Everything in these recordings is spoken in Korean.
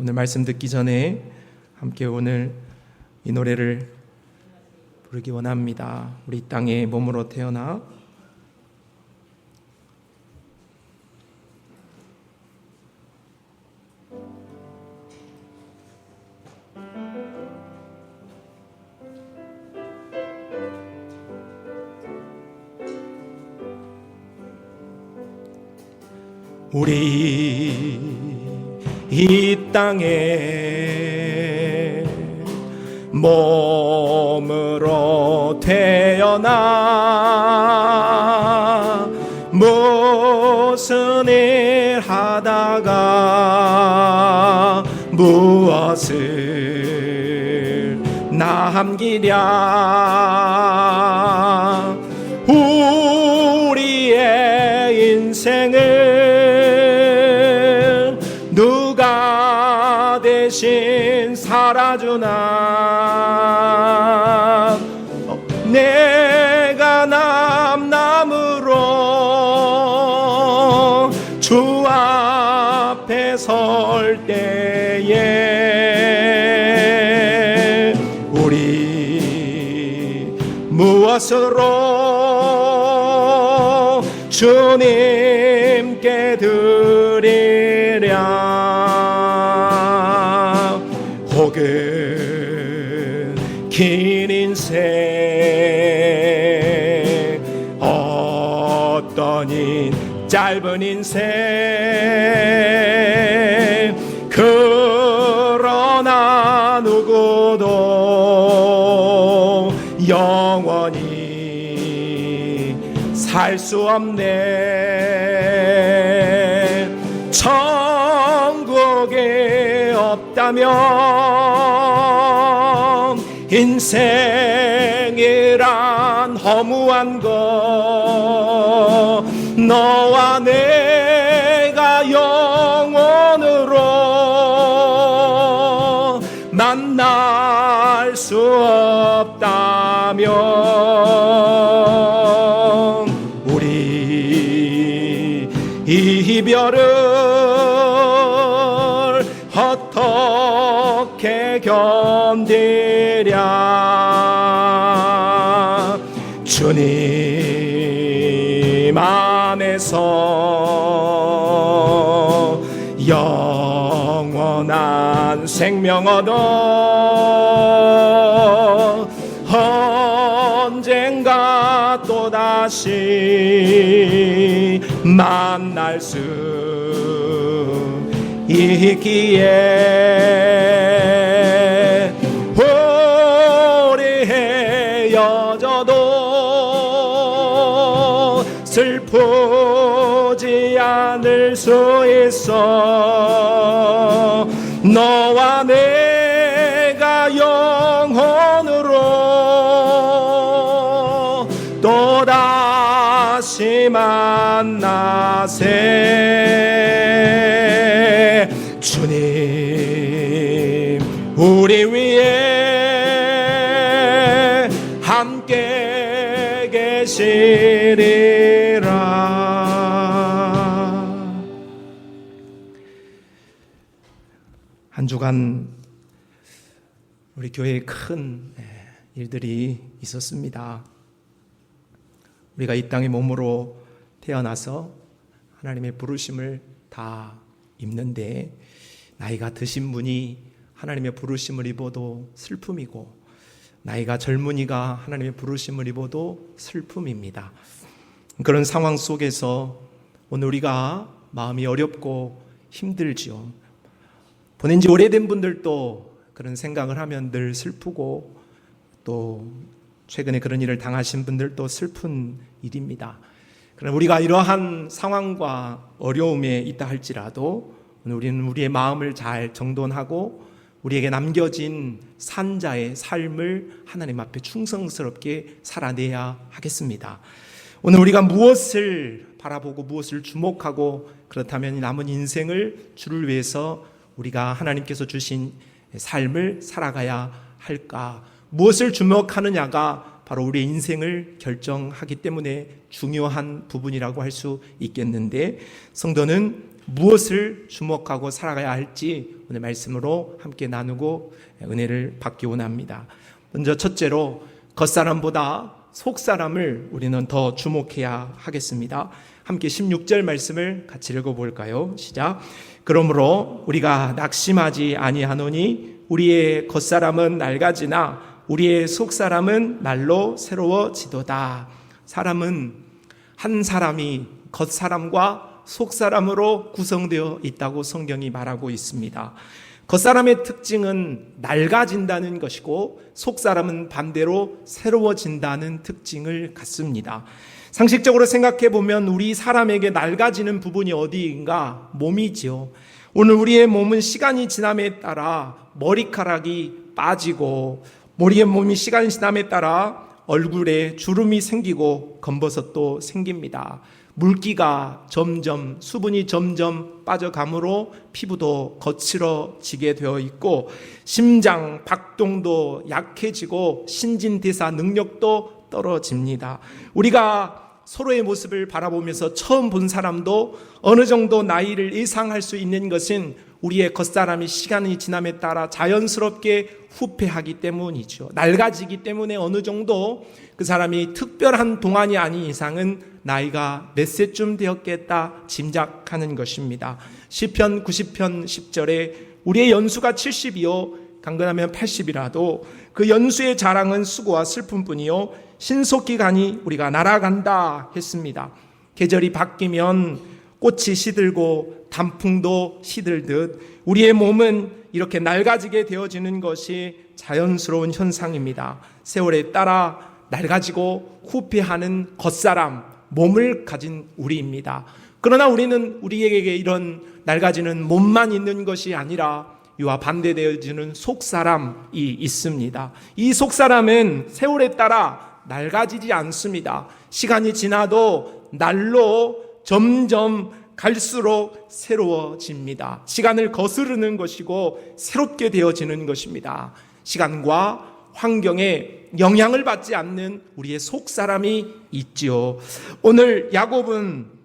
오늘 말씀 듣기 전에 함께 오늘 이 노래를 부르기 원합니다. 우리 이 땅에 몸으로 태어나 우리 이 땅에 몸으로 태어나 무슨 일 하다가 무엇을 남기랴 나 어, 내가 남남으로 주 앞에 설 때에 우리 무엇으로 주님께 드리랴 짧은 인생. 그러나 누구도 영원히 살 수 없네. 천국에 없다면 인생이란 허무한 거 너와 내가 영원으로 만날 수 없다면 우리 이별을 어떻게 견디랴? 주님 안에서 영원한 생명 얻어 언젠가 또 다시 만날 수 있기에 주님 우리 위에 함께 계시리라 한 주간 우리 교회에 큰 예, 일들이 있었습니다. 우리가 이 땅의 몸으로 태어나서 하나님의 부르심을 다 입는데 나이가 드신 분이 하나님의 부르심을 입어도 슬픔이고 나이가 젊은이가 하나님의 부르심을 입어도 슬픔입니다. 그런 상황 속에서 오늘 우리가 마음이 어렵고 힘들지요. 보낸 지 오래된 분들도 그런 생각을 하면 늘 슬프고 또 최근에 그런 일을 당하신 분들도 슬픈 일입니다. 그러나 우리가 이러한 상황과 어려움에 있다 할지라도 우리는 우리의 마음을 잘 정돈하고 우리에게 남겨진 산자의 삶을 하나님 앞에 충성스럽게 살아내야 하겠습니다. 오늘 우리가 무엇을 바라보고 무엇을 주목하고 그렇다면 남은 인생을 주를 위해서 우리가 하나님께서 주신 삶을 살아가야 할까? 무엇을 주목하느냐가 바로 우리의 인생을 결정하기 때문에 중요한 부분이라고 할 수 있겠는데 성도는 무엇을 주목하고 살아가야 할지 오늘 말씀으로 함께 나누고 은혜를 받기 원합니다. 먼저 첫째로 겉사람보다 속사람을 우리는 더 주목해야 하겠습니다. 함께 16절 말씀을 같이 읽어볼까요? 시작. 그러므로 우리가 낙심하지 아니하노니 우리의 겉사람은 낡아지나 우리의 속사람은 날로 새로워지도다. 사람은 한 사람이 겉사람과 속사람으로 구성되어 있다고 성경이 말하고 있습니다. 겉사람의 특징은 낡아진다는 것이고 속사람은 반대로 새로워진다는 특징을 갖습니다. 상식적으로 생각해 보면 우리 사람에게 낡아지는 부분이 어디인가? 몸이지요. 오늘 우리의 몸은 시간이 지남에 따라 머리카락이 빠지고 머리의 몸이 시간이 지남에 따라 얼굴에 주름이 생기고 검버섯도 생깁니다. 물기가 점점 수분이 점점 빠져가므로 피부도 거칠어지게 되어 있고 심장 박동도 약해지고 신진대사 능력도 떨어집니다. 우리가 서로의 모습을 바라보면서 처음 본 사람도 어느 정도 나이를 예상할 수 있는 것은 우리의 겉사람이 시간이 지남에 따라 자연스럽게 후패하기 때문이죠. 낡아지기 때문에 어느 정도 그 사람이 특별한 동안이 아닌 이상은 나이가 몇 세쯤 되었겠다 짐작하는 것입니다. 시편 90편 10절에 우리의 연수가 70이요 강건하면 80이라도 그 연수의 자랑은 수고와 슬픔뿐이요 신속기간이 우리가 날아간다 했습니다. 계절이 바뀌면 꽃이 시들고 단풍도 시들듯 우리의 몸은 이렇게 낡아지게 되어지는 것이 자연스러운 현상입니다. 세월에 따라 낡아지고 후패하는 겉사람, 몸을 가진 우리입니다. 그러나 우리는 우리에게 이런 낡아지는 몸만 있는 것이 아니라 이와 반대되어지는 속사람이 있습니다. 이 속사람은 세월에 따라 낡아지지 않습니다. 시간이 지나도 날로 점점 갈수록 새로워집니다. 시간을 거스르는 것이고 새롭게 되어지는 것입니다. 시간과 환경에 영향을 받지 않는 우리의 속 사람이 있지요. 오늘 야곱은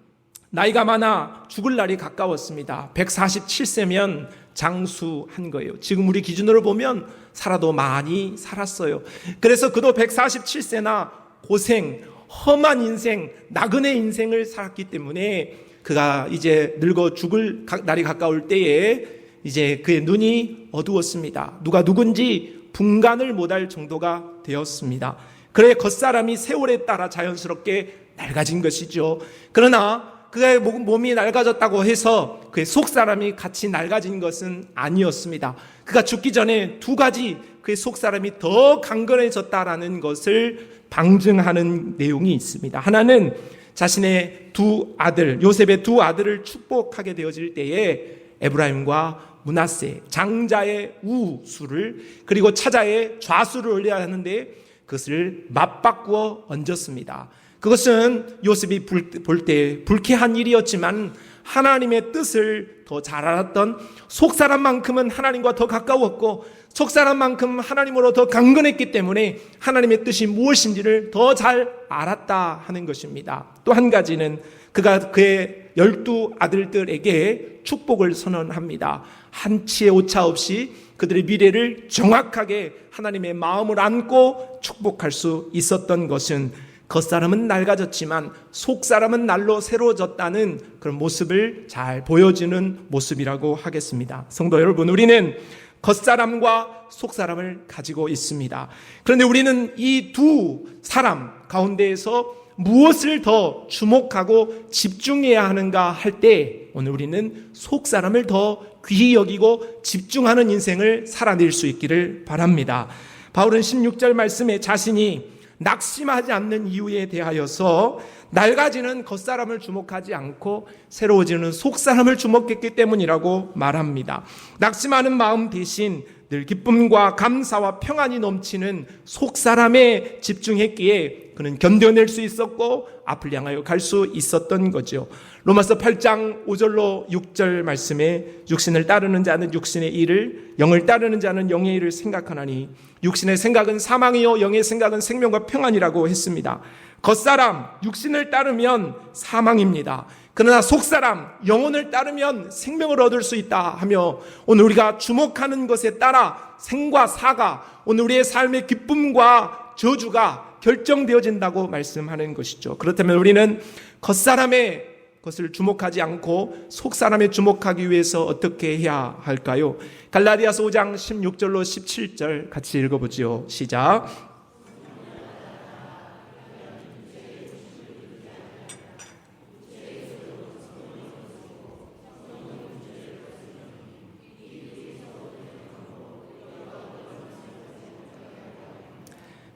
나이가 많아 죽을 날이 가까웠습니다. 147세면 장수한 거예요. 지금 우리 기준으로 보면 살아도 많이 살았어요. 그래서 그도 147세나 고생, 험한 인생, 나그네 인생을 살았기 때문에 그가 이제 늙어 죽을 날이 가까울 때에 이제 그의 눈이 어두웠습니다. 누가 누군지 분간을 못할 정도가 되었습니다. 그의 겉사람이 세월에 따라 자연스럽게 낡아진 것이죠. 그러나 그의 몸이 낡아졌다고 해서 그의 속 사람이 같이 낡아진 것은 아니었습니다. 그가 죽기 전에 두 가지 그의 속 사람이 더 강건해졌다라는 것을 방증하는 내용이 있습니다. 하나는 자신의 두 아들, 요셉의 두 아들을 축복하게 되어질 때에 에브라임과 문하세, 장자의 우수를 그리고 차자의 좌수를 올려야 하는데 그것을 맞바꾸어 얹었습니다. 그것은 요셉이 볼 때 불쾌한 일이었지만 하나님의 뜻을 더 잘 알았던 속사람만큼은 하나님과 더 가까웠고 속사람만큼 하나님으로 더 강건했기 때문에 하나님의 뜻이 무엇인지를 더 잘 알았다 하는 것입니다. 또 한 가지는 그가 그의 열두 아들들에게 축복을 선언합니다. 한치의 오차 없이 그들의 미래를 정확하게 하나님의 마음을 안고 축복할 수 있었던 것은 겉사람은 낡아졌지만 속사람은 날로 새로워졌다는 그런 모습을 잘 보여주는 모습이라고 하겠습니다. 성도 여러분, 우리는 겉사람과 속사람을 가지고 있습니다. 그런데 우리는 이 두 사람 가운데에서 무엇을 더 주목하고 집중해야 하는가 할 때 오늘 우리는 속사람을 더 귀히 여기고 집중하는 인생을 살아낼 수 있기를 바랍니다. 바울은 16절 말씀에 자신이 낙심하지 않는 이유에 대하여서 낡아지는 겉사람을 주목하지 않고 새로워지는 속사람을 주목했기 때문이라고 말합니다. 낙심하는 마음 대신 늘 기쁨과 감사와 평안이 넘치는 속사람에 집중했기에 그는 견뎌낼 수 있었고 앞을 향하여 갈 수 있었던 거죠. 로마서 8장 5절로 6절 말씀에 육신을 따르는 자는 육신의 일을 영을 따르는 자는 영의 일을 생각하나니 육신의 생각은 사망이요 영의 생각은 생명과 평안이라고 했습니다. 겉사람, 육신을 따르면 사망입니다. 그러나 속사람, 영혼을 따르면 생명을 얻을 수 있다 하며 오늘 우리가 주목하는 것에 따라 생과 사가 오늘 우리의 삶의 기쁨과 저주가 결정되어진다고 말씀하는 것이죠. 그렇다면 우리는 겉사람의 것을 주목하지 않고 속사람에 주목하기 위해서 어떻게 해야 할까요? 갈라디아서 5장 16절로 17절 같이 읽어보지요. 시작.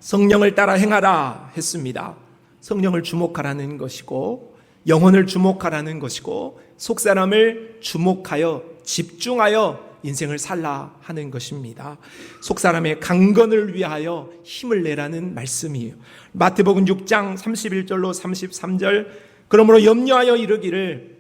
성령을 따라 행하라 했습니다. 성령을 주목하라는 것이고 영혼을 주목하라는 것이고 속 사람을 주목하여 집중하여 인생을 살라 하는 것입니다. 속 사람의 강건을 위하여 힘을 내라는 말씀이에요. 마태복음 6장 31절로 33절 그러므로 염려하여 이르기를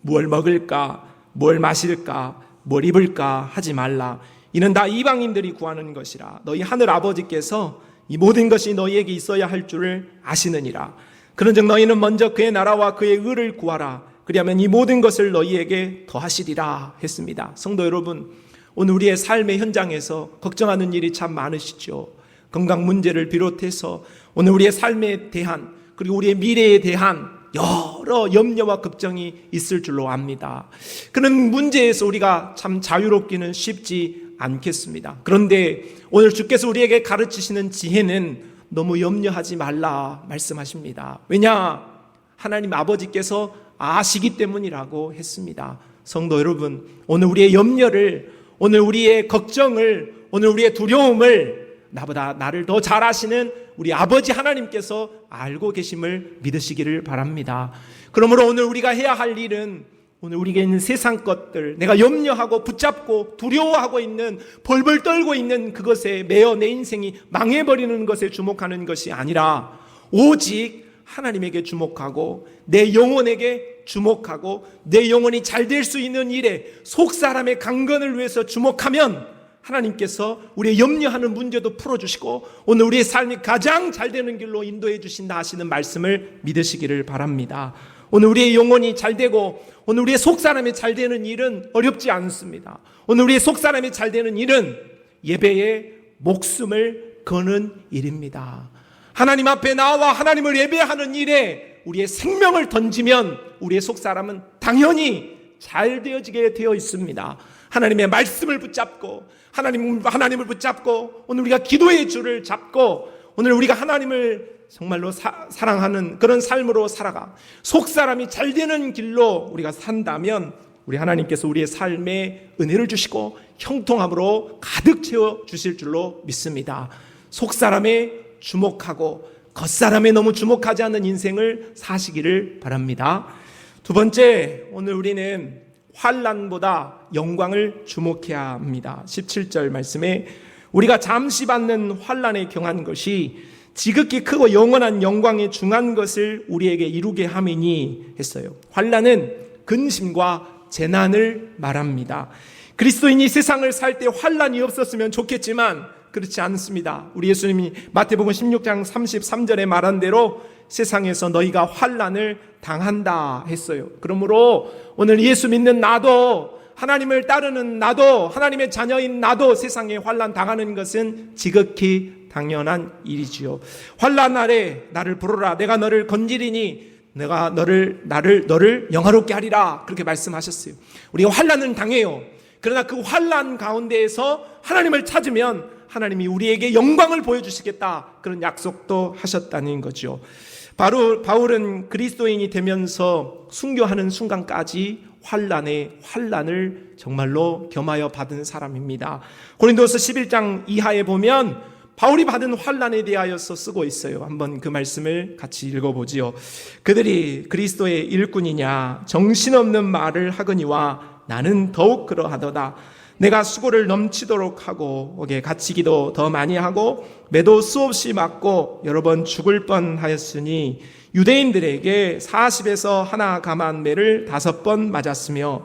뭘 먹을까 뭘 마실까 뭘 입을까 하지 말라 이는 다 이방인들이 구하는 것이라 너희 하늘 아버지께서 이 모든 것이 너희에게 있어야 할 줄을 아시느니라 그런즉 너희는 먼저 그의 나라와 그의 의를 구하라. 그리하면 이 모든 것을 너희에게 더하시리라 했습니다. 성도 여러분, 오늘 우리의 삶의 현장에서 걱정하는 일이 참 많으시죠. 건강 문제를 비롯해서 오늘 우리의 삶에 대한 그리고 우리의 미래에 대한 여러 염려와 걱정이 있을 줄로 압니다. 그런 문제에서 우리가 참 자유롭기는 쉽지 않겠습니다. 그런데 오늘 주께서 우리에게 가르치시는 지혜는 너무 염려하지 말라 말씀하십니다. 왜냐? 하나님 아버지께서 아시기 때문이라고 했습니다. 성도 여러분, 오늘 우리의 염려를, 오늘 우리의 걱정을, 오늘 우리의 두려움을 나보다 나를 더 잘 아시는 우리 아버지 하나님께서 알고 계심을 믿으시기를 바랍니다. 그러므로 오늘 우리가 해야 할 일은 오늘 우리에게 있는 세상 것들, 내가 염려하고 붙잡고 두려워하고 있는 벌벌 떨고 있는 그것에 매어 내 인생이 망해버리는 것에 주목하는 것이 아니라 오직 하나님에게 주목하고 내 영혼에게 주목하고 내 영혼이 잘 될 수 있는 일에 속 사람의 강건을 위해서 주목하면 하나님께서 우리의 염려하는 문제도 풀어주시고 오늘 우리의 삶이 가장 잘 되는 길로 인도해 주신다 하시는 말씀을 믿으시기를 바랍니다. 오늘 우리의 영혼이 잘 되고 오늘 우리의 속 사람이 잘 되는 일은 어렵지 않습니다. 오늘 우리의 속 사람이 잘 되는 일은 예배에 목숨을 거는 일입니다. 하나님 앞에 나와 하나님을 예배하는 일에 우리의 생명을 던지면 우리의 속 사람은 당연히 잘 되어지게 되어 있습니다. 하나님의 말씀을 붙잡고 하나님 하나님을 붙잡고 오늘 우리가 기도의 줄을 잡고 오늘 우리가 하나님을 정말로 사, 랑하는 그런 삶으로 살아가 속 사람이 잘 되는 길로 우리가 산다면 우리 하나님께서 우리의 삶에 은혜를 주시고 형통함으로 가득 채워 주실 줄로 믿습니다. 속 사람에 주목하고 겉 사람에 너무 주목하지 않는 인생을 사시기를 바랍니다. 두 번째 오늘 우리는 환란보다 영광을 주목해야 합니다. 17절 말씀에 우리가 잠시 받는 환란에 경한 것이 지극히 크고 영원한 영광에 중한 것을 우리에게 이루게 함이니 했어요. 환란은 근심과 재난을 말합니다. 그리스도인이 세상을 살 때 환란이 없었으면 좋겠지만 그렇지 않습니다. 우리 예수님이 마태복음 16장 33절에 말한 대로 세상에서 너희가 환란을 당한다 했어요. 그러므로 오늘 예수 믿는 나도 하나님을 따르는 나도 하나님의 자녀인 나도 세상에 환란 당하는 것은 지극히 당연한 일이지요. 환란 날에 나를 부르라 내가 너를 건지리니 내가 너를 나를 너를 영화롭게 하리라 그렇게 말씀하셨어요. 우리가 환란은 당해요. 그러나 그 환란 가운데에서 하나님을 찾으면 하나님이 우리에게 영광을 보여주시겠다 그런 약속도 하셨다는 거죠. 바로 바울은 그리스도인이 되면서 순교하는 순간까지 환란에 환란을 정말로 겸하여 받은 사람입니다. 고린도서 11장 이하에 보면 바울이 받은 환란에 대하여서 쓰고 있어요. 한번 그 말씀을 같이 읽어보지요. 그들이 그리스도의 일꾼이냐 정신없는 말을 하거니와 나는 더욱 그러하도다. 내가 수고를 넘치도록 하고 옥에 갇히기도 더 많이 하고 매도 수없이 맞고 여러 번 죽을 뻔하였으니 유대인들에게 40에서 하나 감한 매를 다섯 번 맞았으며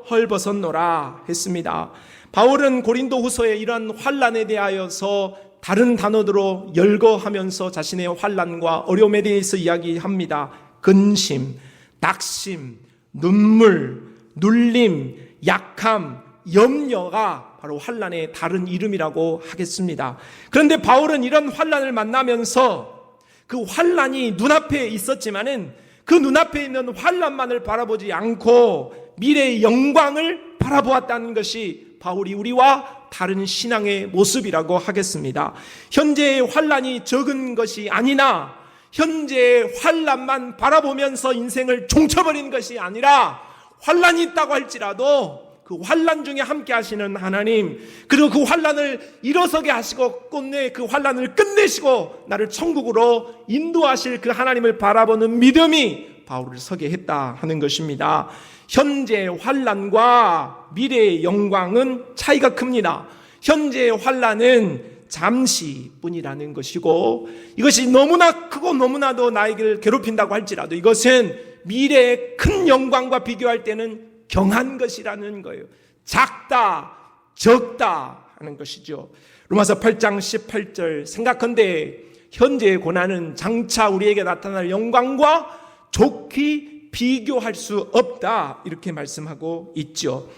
헐벗었노라 했습니다. 바울은 고린도 후서에 이러한 환란에 대하여서 다른 단어들로 열거하면서 자신의 환란과 어려움에 대해서 이야기합니다. 근심, 낙심, 눈물, 눌림, 약함, 염려가 바로 환란의 다른 이름이라고 하겠습니다. 그런데 바울은 이런 환란을 만나면서 그 환란이 눈앞에 있었지만은 그 눈앞에 있는 환란만을 바라보지 않고 미래의 영광을 바라보았다는 것이 바울이 우리와 다른 신앙의 모습이라고 하겠습니다. 현재의 환란이 적은 것이 아니나 현재의 환란만 바라보면서 인생을 종쳐버린 것이 아니라 환란이 있다고 할지라도 그 환란 중에 함께 하시는 하나님 그리고 그 환란을 일어서게 하시고 끝내 그 환란을 끝내시고 나를 천국으로 인도하실 그 하나님을 바라보는 믿음이 바울을 서게 했다 하는 것입니다. 현재 환란과 미래의 영광은 차이가 큽니다. 현재의 환란은 잠시뿐이라는 것이고 이것이 너무나 크고 너무나도 나에게 괴롭힌다고 할지라도 이것은 미래의 큰 영광과 비교할 때는 경한 것이라는 거예요. 작다, 적다 하는 것이죠. 로마서 8장 18절 생각한데 현재의 고난은 장차 우리에게 나타날 영광과 좋게 비교할 수 없다 이렇게 말씀하고 있죠.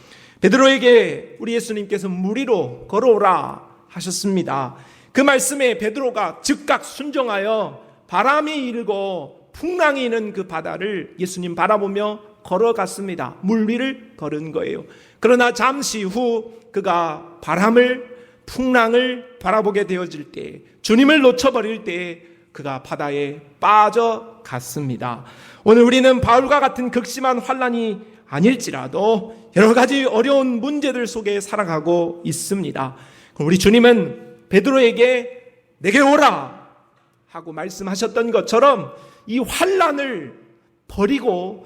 베드로에게 우리 예수님께서 무리로 걸어오라 하셨습니다. 그 말씀에 베드로가 즉각 순종하여 바람이 일고 풍랑이 있는 그 바다를 예수님 바라보며 걸어갔습니다. 물 위를 걸은 거예요. 그러나 잠시 후 그가 바람을 풍랑을 바라보게 되어질 때 주님을 놓쳐버릴 때 그가 바다에 빠져갔습니다. 오늘 우리는 바울과 같은 극심한 환란이 아닐지라도 여러 가지 어려운 문제들 속에 살아가고 있습니다. 우리 주님은 베드로에게 내게 오라 하고 말씀하셨던 것처럼 이 환란을 버리고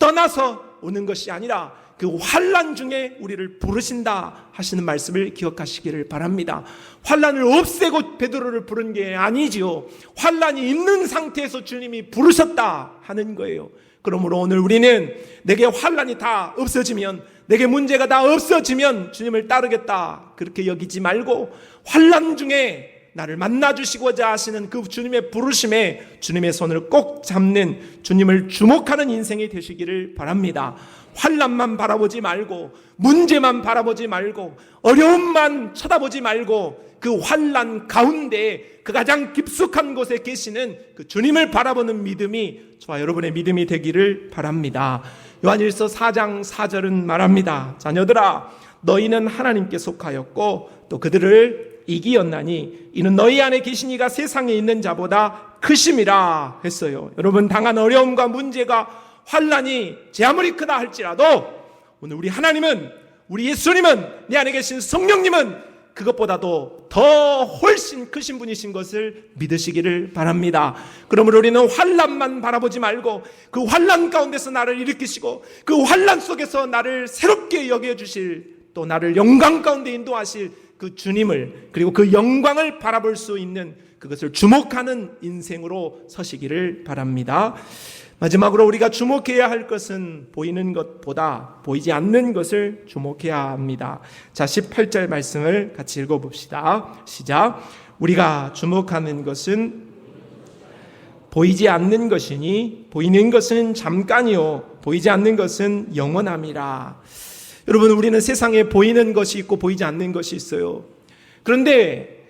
떠나서 오는 것이 아니라 그 환란 중에 우리를 부르신다 하시는 말씀을 기억하시기를 바랍니다. 환란을 없애고 베드로를 부른 게 아니지요. 환란이 있는 상태에서 주님이 부르셨다 하는 거예요. 그러므로 오늘 우리는 내게 환란이 다 없어지면 내게 문제가 다 없어지면 주님을 따르겠다 그렇게 여기지 말고 환란 중에 나를 만나 주시고자 하시는 그 주님의 부르심에 주님의 손을 꼭 잡는 주님을 주목하는 인생이 되시기를 바랍니다. 환란만 바라보지 말고 문제만 바라보지 말고 어려움만 쳐다보지 말고 그 환란 가운데 그 가장 깊숙한 곳에 계시는 그 주님을 바라보는 믿음이 저와 여러분의 믿음이 되기를 바랍니다. 요한일서 4장 4절은 말합니다. 자녀들아 너희는 하나님께 속하였고 또 그들을 이기었나니 이는 너희 안에 계신 이가 세상에 있는 자보다 크심이라 했어요. 여러분 당한 어려움과 문제가 환란이 제 아무리 크다 할지라도 오늘 우리 하나님은 우리 예수님은 내 안에 계신 성령님은 그것보다도 더 훨씬 크신 분이신 것을 믿으시기를 바랍니다. 그러므로 우리는 환란만 바라보지 말고 그 환란 가운데서 나를 일으키시고 그 환란 속에서 나를 새롭게 여겨 주실 또 나를 영광 가운데 인도하실 그 주님을 그리고 그 영광을 바라볼 수 있는 그것을 주목하는 인생으로 서시기를 바랍니다. 마지막으로 우리가 주목해야 할 것은 보이는 것보다 보이지 않는 것을 주목해야 합니다. 자, 18절 말씀을 같이 읽어봅시다. 시작. 우리가 주목하는 것은 보이지 않는 것이니 보이는 것은 잠깐이요 보이지 않는 것은 영원함이라. 여러분 우리는 세상에 보이는 것이 있고 보이지 않는 것이 있어요. 그런데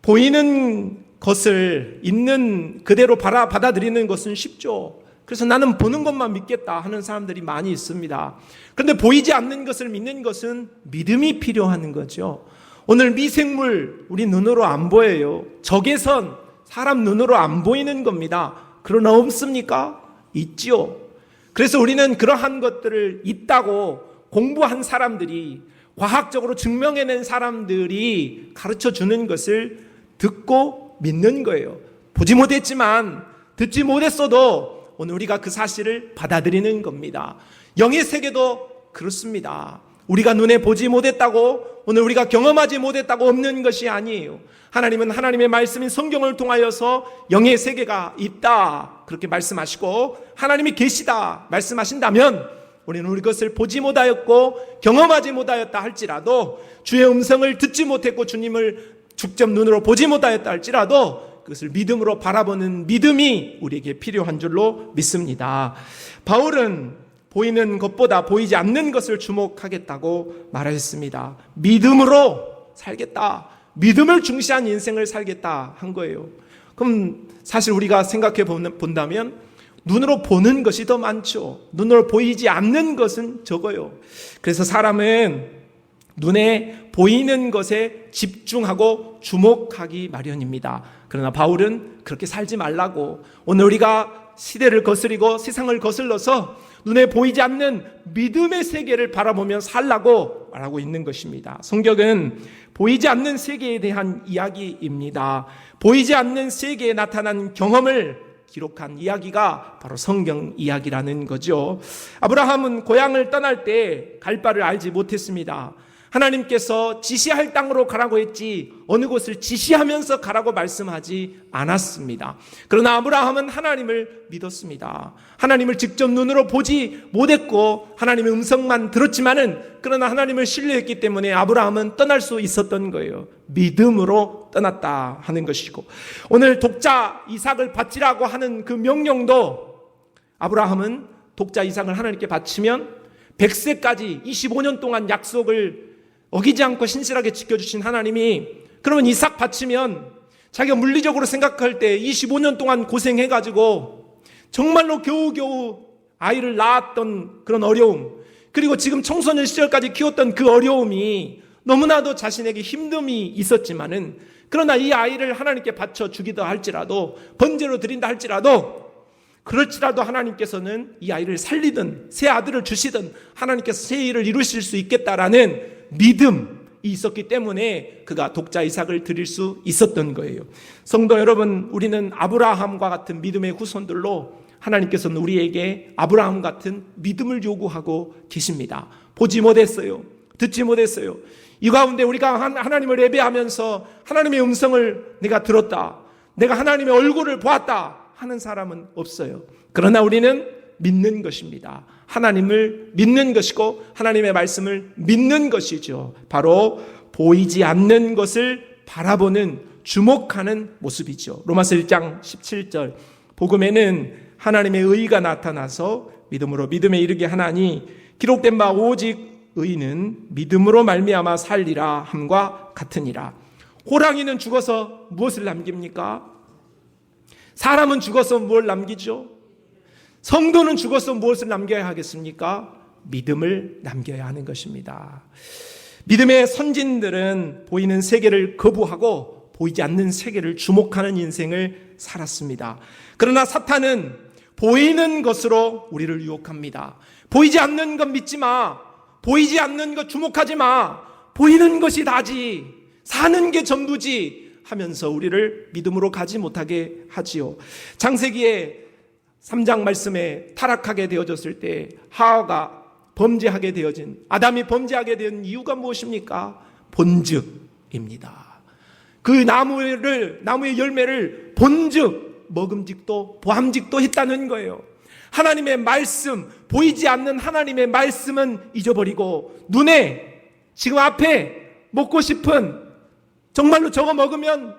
보이는 것을 있는 그대로 받아, 받아들이는 것은 쉽죠. 그래서 나는 보는 것만 믿겠다 하는 사람들이 많이 있습니다. 그런데 보이지 않는 것을 믿는 것은 믿음이 필요한 거죠. 오늘 미생물 우리 눈으로 안 보여요. 적외선 사람 눈으로 안 보이는 겁니다. 그러나 없습니까? 있지요. 그래서 우리는 그러한 것들을 있다고 공부한 사람들이 과학적으로 증명해낸 사람들이 가르쳐 주는 것을 듣고 믿는 거예요. 보지 못했지만 듣지 못했어도 오늘 우리가 그 사실을 받아들이는 겁니다. 영의 세계도 그렇습니다. 우리가 눈에 보지 못했다고 오늘 우리가 경험하지 못했다고 없는 것이 아니에요. 하나님은 하나님의 말씀인 성경을 통하여서 영의 세계가 있다. 그렇게 말씀하시고 하나님이 계시다. 말씀하신다면 우리는 우리 것을 보지 못하였고 경험하지 못하였다 할지라도 주의 음성을 듣지 못했고 주님을 직접 눈으로 보지 못하였다 할지라도 그것을 믿음으로 바라보는 믿음이 우리에게 필요한 줄로 믿습니다. 바울은 보이는 것보다 보이지 않는 것을 주목하겠다고 말하였습니다. 믿음으로 살겠다. 믿음을 중시한 인생을 살겠다 한 거예요. 그럼 사실 우리가 생각해 본다면 눈으로 보는 것이 더 많죠. 눈으로 보이지 않는 것은 적어요. 그래서 사람은 눈에 보이는 것에 집중하고 주목하기 마련입니다. 그러나 바울은 그렇게 살지 말라고 오늘 우리가 시대를 거스리고 세상을 거슬러서 눈에 보이지 않는 믿음의 세계를 바라보며 살라고 말하고 있는 것입니다. 성경은 보이지 않는 세계에 대한 이야기입니다. 보이지 않는 세계에 나타난 경험을 기록한 이야기가 바로 성경 이야기라는 거죠. 아브라함은 고향을 떠날 때 갈 바를 알지 못했습니다. 하나님께서 지시할 땅으로 가라고 했지 어느 곳을 지시하면서 가라고 말씀하지 않았습니다. 그러나 아브라함은 하나님을 믿었습니다. 하나님을 직접 눈으로 보지 못했고 하나님의 음성만 들었지만은 그러나 하나님을 신뢰했기 때문에 아브라함은 떠날 수 있었던 거예요. 믿음으로 떠났다 하는 것이고 오늘 독자 이삭을 바치라고 하는 그 명령도 아브라함은 독자 이삭을 하나님께 바치면 100세까지 25년 동안 약속을 어기지 않고 신실하게 지켜주신 하나님이 그러면 이삭 바치면 자기가 물리적으로 생각할 때 25년 동안 고생해가지고 정말로 겨우겨우 아이를 낳았던 그런 어려움 그리고 지금 청소년 시절까지 키웠던 그 어려움이 너무나도 자신에게 힘듦이 있었지만은 그러나 이 아이를 하나님께 바쳐 주기도 할지라도 번제로 드린다 할지라도 그럴지라도 하나님께서는 이 아이를 살리든 새 아들을 주시든 하나님께서 새 일을 이루실 수 있겠다라는 믿음이 있었기 때문에 그가 독자 이삭을 드릴 수 있었던 거예요. 성도 여러분, 우리는 아브라함과 같은 믿음의 후손들로 하나님께서는 우리에게 아브라함 같은 믿음을 요구하고 계십니다. 보지 못했어요. 듣지 못했어요. 이 가운데 우리가 하나님을 예배하면서 하나님의 음성을 내가 들었다. 내가 하나님의 얼굴을 보았다. 하는 사람은 없어요. 그러나 우리는 믿는 것입니다. 하나님을 믿는 것이고 하나님의 말씀을 믿는 것이죠. 바로 보이지 않는 것을 바라보는 주목하는 모습이죠. 로마서 1장 17절 복음에는 하나님의 의가 나타나서 믿음으로 믿음에 이르게 하나니 기록된 바 오직 의는 믿음으로 말미암아 살리라 함과 같으니라. 호랑이는 죽어서 무엇을 남깁니까? 사람은 죽어서 뭘 남기죠? 성도는 죽어서 무엇을 남겨야 하겠습니까? 믿음을 남겨야 하는 것입니다. 믿음의 선진들은 보이는 세계를 거부하고 보이지 않는 세계를 주목하는 인생을 살았습니다. 그러나 사탄은 보이는 것으로 우리를 유혹합니다. 보이지 않는 것 믿지 마. 보이지 않는 것 주목하지 마. 보이는 것이 다지. 사는 게 전부지. 하면서 우리를 믿음으로 가지 못하게 하지요. 장세기에 3장 말씀에 타락하게 되어졌을 때 하와가 범죄하게 되어진 아담이 범죄하게 된 이유가 무엇입니까? 본즉입니다. 그 나무를 나무의 열매를 본즉 먹음직도 보함직도 했다는 거예요. 하나님의 말씀 보이지 않는 하나님의 말씀은 잊어버리고 눈에 지금 앞에 먹고 싶은 정말로 저거 먹으면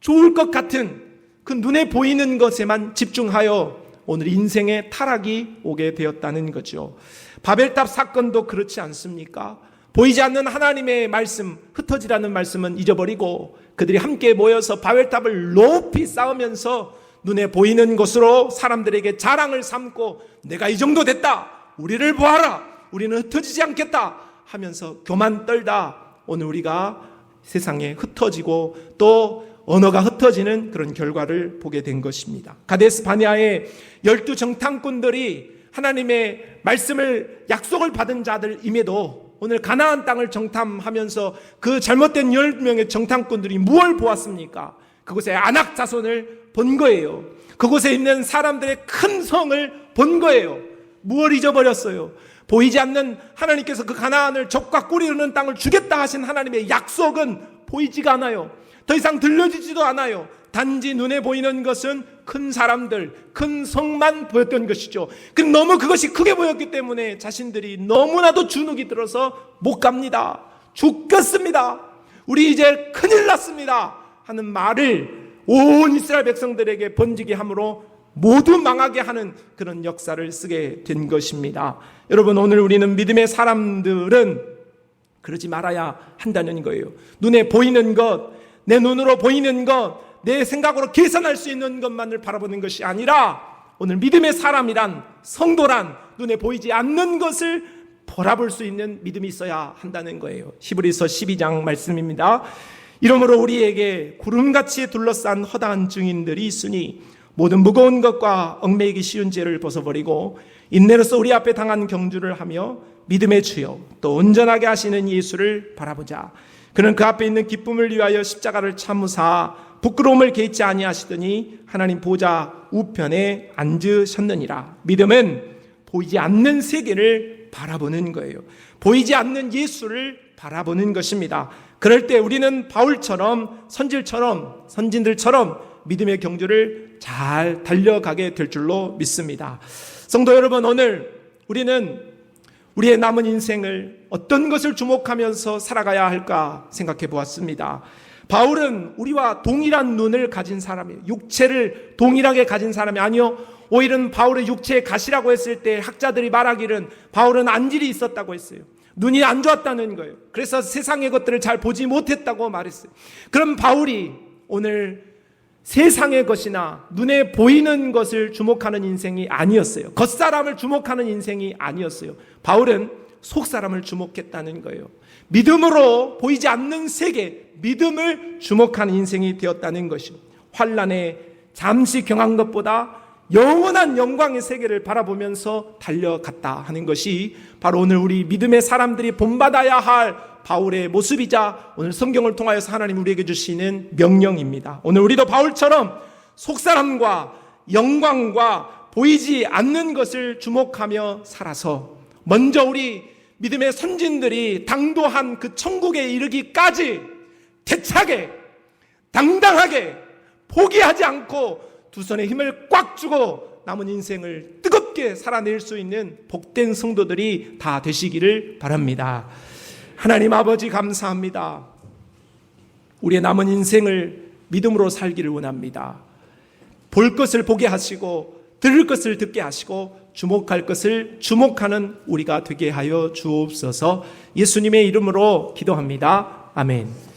좋을 것 같은 그 눈에 보이는 것에만 집중하여 오늘 인생의 타락이 오게 되었다는 거죠. 바벨탑 사건도 그렇지 않습니까? 보이지 않는 하나님의 말씀, 흩어지라는 말씀은 잊어버리고 그들이 함께 모여서 바벨탑을 높이 쌓으면서 눈에 보이는 것으로 사람들에게 자랑을 삼고 내가 이 정도 됐다. 우리를 보아라. 우리는 흩어지지 않겠다. 하면서 교만 떨다. 오늘 우리가 세상에 흩어지고 또 언어가 흩어지는 그런 결과를 보게 된 것입니다. 가데스 바니아의 열두 정탐꾼들이 하나님의 말씀을 약속을 받은 자들임에도 오늘 가나안 땅을 정탐하면서 그 잘못된 열 명의 정탐꾼들이 무엇을 보았습니까? 그곳에 안악 자손을 본 거예요. 그곳에 있는 사람들의 큰 성을 본 거예요. 무엇을 잊어버렸어요? 보이지 않는 하나님께서 그 가나안을 적과 꿀이 흐르는 땅을 주겠다 하신 하나님의 약속은 보이지가 않아요. 더 이상 들려지지도 않아요. 단지 눈에 보이는 것은 큰 사람들, 큰 성만 보였던 것이죠. 그 너무 그것이 크게 보였기 때문에 자신들이 너무나도 주눅이 들어서 못 갑니다. 죽겠습니다. 우리 이제 큰일 났습니다. 하는 말을 온 이스라엘 백성들에게 번지게 함으로 모두 망하게 하는 그런 역사를 쓰게 된 것입니다. 여러분, 오늘 우리는 믿음의 사람들은 그러지 말아야 한다는 거예요. 눈에 보이는 것, 내 눈으로 보이는 것, 내 생각으로 계산할 수 있는 것만을 바라보는 것이 아니라 오늘 믿음의 사람이란 성도란 눈에 보이지 않는 것을 바라볼 수 있는 믿음이 있어야 한다는 거예요. 히브리서 12장 말씀입니다. 이러므로 우리에게 구름같이 둘러싼 허다한 증인들이 있으니 모든 무거운 것과 얽매이기 쉬운 죄를 벗어버리고 인내로서 우리 앞에 당한 경주를 하며 믿음의 주여 또 온전하게 하시는 예수를 바라보자. 그는 그 앞에 있는 기쁨을 위하여 십자가를 참으사 부끄러움을 개의치 아니하시더니 하나님 보좌 우편에 앉으셨느니라. 믿음은 보이지 않는 세계를 바라보는 거예요. 보이지 않는 예수를 바라보는 것입니다. 그럴 때 우리는 바울처럼 선질처럼 선진들처럼 믿음의 경주를 잘 달려가게 될 줄로 믿습니다. 성도 여러분 오늘 우리는 우리의 남은 인생을 어떤 것을 주목하면서 살아가야 할까 생각해 보았습니다. 바울은 우리와 동일한 눈을 가진 사람이에요. 육체를 동일하게 가진 사람이 아니요. 오히려 바울의 육체의 가시라고 했을 때 학자들이 말하기는 바울은 안질이 있었다고 했어요. 눈이 안 좋았다는 거예요. 그래서 세상의 것들을 잘 보지 못했다고 말했어요. 그럼 바울이 오늘 세상의 것이나 눈에 보이는 것을 주목하는 인생이 아니었어요. 겉사람을 주목하는 인생이 아니었어요. 바울은 속사람을 주목했다는 거예요. 믿음으로 보이지 않는 세계, 믿음을 주목하는 인생이 되었다는 것이요. 환란에 잠시 경한 것보다 영원한 영광의 세계를 바라보면서 달려갔다 하는 것이 바로 오늘 우리 믿음의 사람들이 본받아야 할 바울의 모습이자 오늘 성경을 통하여서 하나님 우리에게 주시는 명령입니다. 오늘 우리도 바울처럼 속사람과 영광과 보이지 않는 것을 주목하며 살아서 먼저 우리 믿음의 선진들이 당도한 그 천국에 이르기까지 대차게 당당하게 포기하지 않고 두 손에 힘을 꽉 주고 남은 인생을 뜨겁게 살아낼 수 있는 복된 성도들이 다 되시기를 바랍니다. 하나님 아버지 감사합니다. 우리의 남은 인생을 믿음으로 살기를 원합니다. 볼 것을 보게 하시고 들을 것을 듣게 하시고 주목할 것을 주목하는 우리가 되게 하여 주옵소서 예수님의 이름으로 기도합니다. 아멘.